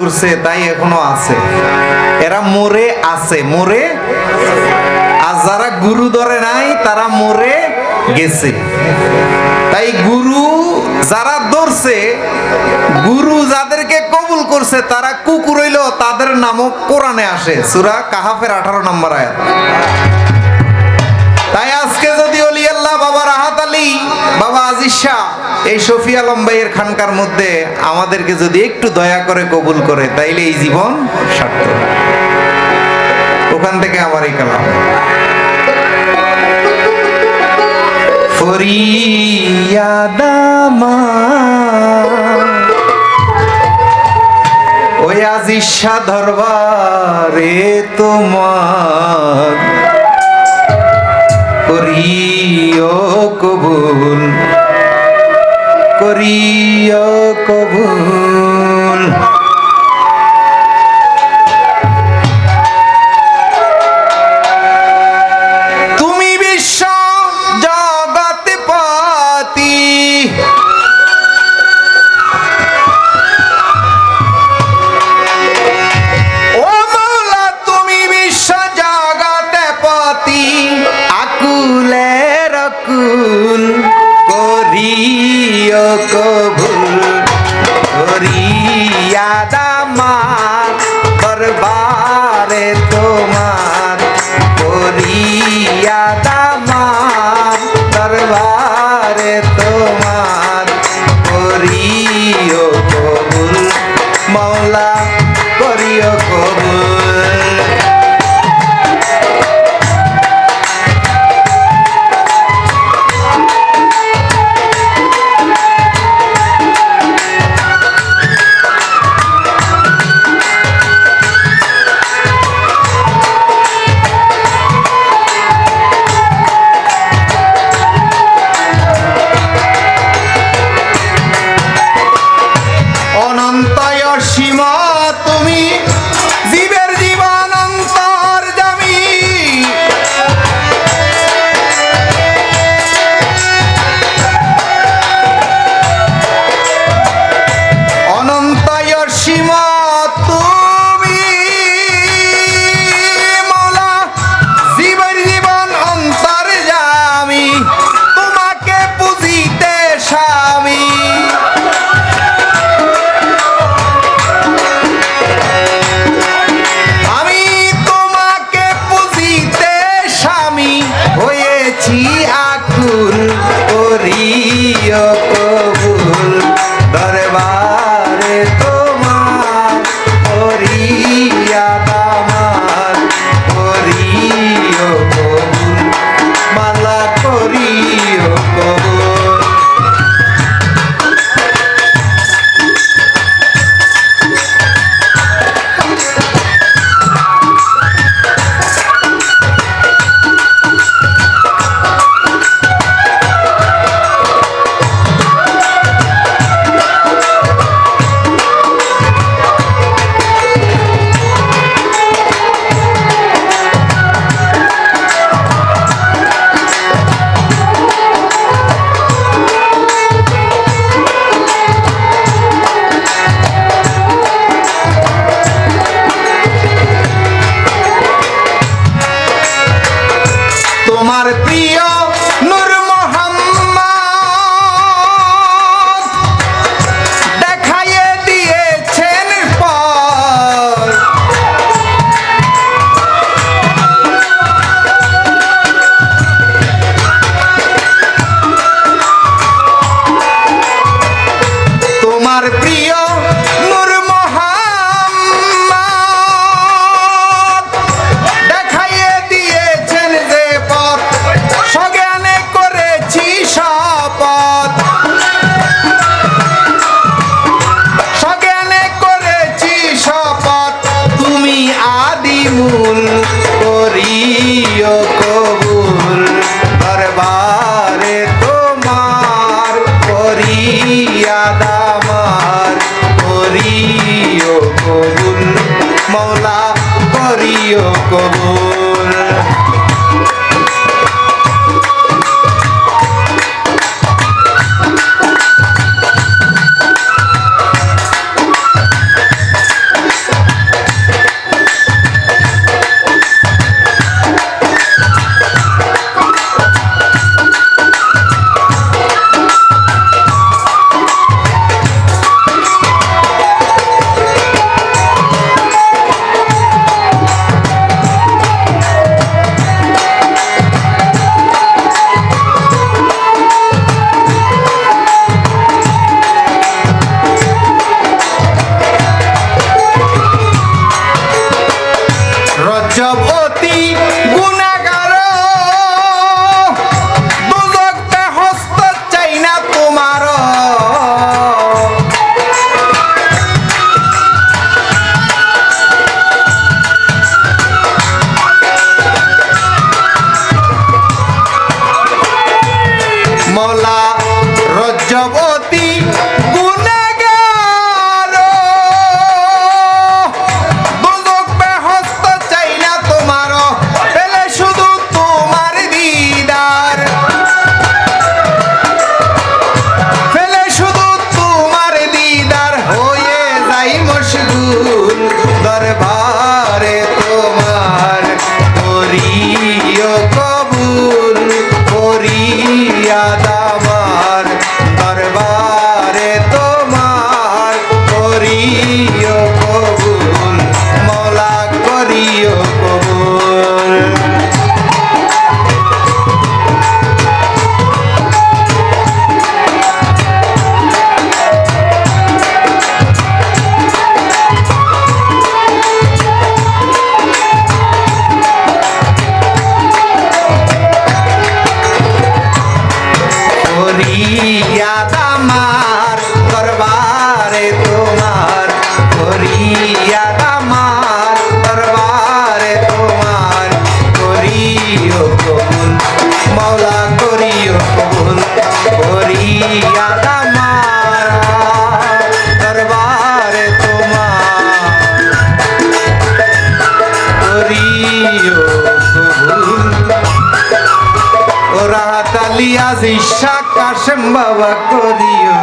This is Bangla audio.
করছে, তাই এখনও আছে। এরা মরে আছে, মরে আর যারা গুরু ধরে নাই, তারা মরে গেছে। তাই গুরু যারা ধরছে, গুরু যাদেরকে কবুল করছে, তারা কুকুর হইল তাদের নামও কোরআনে আসে। সুরা কাহাফের আঠারো নম্বর আয়াত। তাই আজকে যদি অলি আল্লাহ, বাবা রাহাত আলী, বাবা আজিজ শাহ এই শফি আলম ভাইয়ের খানকার মধ্যে আমাদেরকে যদি একটু দয়া করে কবুল করে, তাইলে এই জীবন সার্থক। ওখান থেকে আমার এই কালাম। ফরিয়াদামা ওই শাহ দরবারে তোমার করিও কবুল। করিও কবুল। তোমার প্রিয় করিও কবুল মৌলা রজ্জবতী গুণাগার। দুদক বেহস্ত চাই না তোমার, পেলে শুধু তোমার দিদার। ফেলে শুধু তোমার দিদার, হয়ে যাই মশগুল দরবারে তোমার করিও তালিয়া কাশেম বাবা করিও